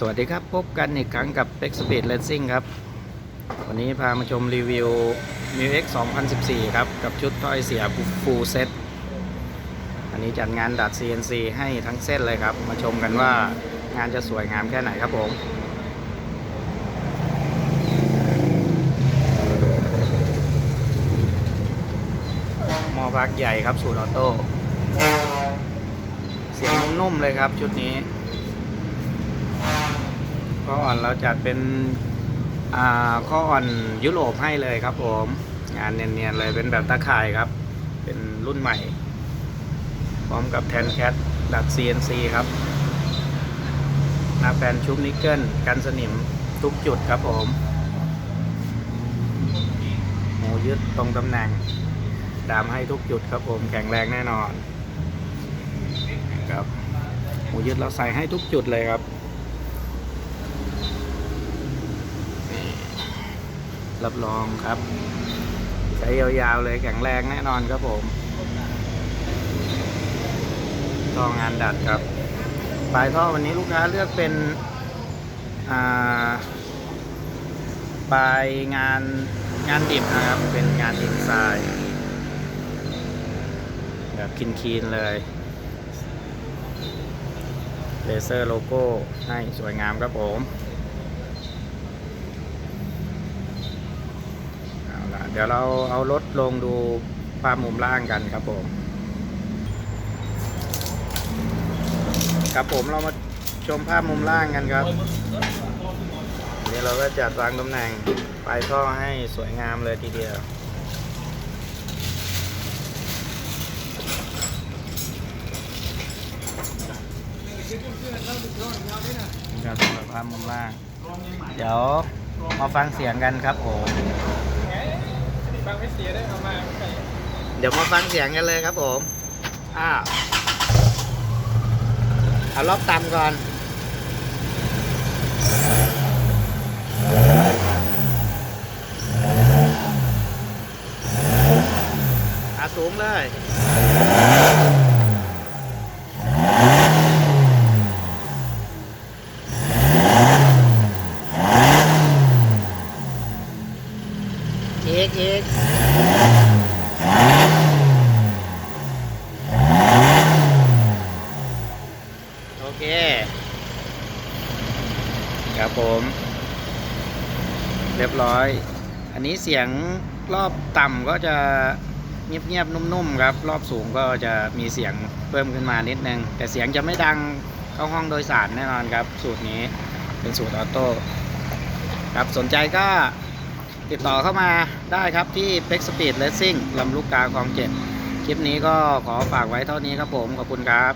สวัสดีครับ พบกันอีกครั้งกับ X Speed Racing ครับ วันนี้พามาชมรีวิว m i x 2014 ครับ กับชุดถ้อยเสีย Full Set อันนี้จัดงานดัด CNC ให้ทั้งเส้นเลยครับ มาชมกันว่างานจะสวยงามแค่ไหนครับผมหมอพักใหญ่ครับสูตรออโต้เสียงนุ่มๆเลยครับชุดนี้ ข้ออ่อนเราจัดเป็นอ่าข้ออ่อนยุโรปให้เลยครับผมงานเนียนๆเลยเป็นแบบตะข่ายครับ เป็นรุ่นใหม่ พร้อมกับแทนแคทดัด CNC ครับหน้าแปนชุบนิกเกิลกันสนิมทุกจุดครับผมหมูยึดตรงตำแหน่ง ดามให้ทุกจุดครับผมแข็งแรงแน่นอนครับหมูยึดเราใส่ให้ทุกจุดเลยครับ รับรองครับ ใช้ยาวๆเลยแข็งแรงแน่นอนครับผมท่องานดัดครับ ปลายท่อวันนี้ลูกค้าเลือกเป็นอ่าปลายงานงานดิบนะครับ เป็นงานดินทราย แบบคีนๆเลยเลเซอร์โลโก้ให้สวยงามครับผม เอาล่ะเดี๋ยวเราเอารถลงดูภาพมุมล่างกันครับผมครับผมเรามาชมภาพมุมล่างกันครับนี่เราก็จัดวางตำแหน่งปลายท่อให้สวยงามเลยทีเดียวครับสำหรับภาพมุมล่าง เดี๋ยวมาฟังเสียงกันครับผม บางไม่เสียได้เอามาใส่เดี๋ยวมาฟังเสียงกันเลยครับผมอ้าวเอารอบต่ำก่อนอาสูงเลยอีกอีก โอ เค ครับผม เรียบร้อย อันนี้เสียงรอบต่ำก็จะเงียบๆนุ่มๆครับ รอบสูงก็จะมีเสียงเพิ่มขึ้นมานิดนึง แต่เสียงจะไม่ดังเข้าห้องโดยสารแน่นอนครับ สูตรนี้เป็นสูตรออโต้ครับสนใจก็ติดต่อเข้ามาได้ครับที่ p e x Speed Racing ลำลูกกาคลองเจ็ดคลิปนี้ก็ขอฝากไว้เท่านี้ครับผม ขอบคุณครับ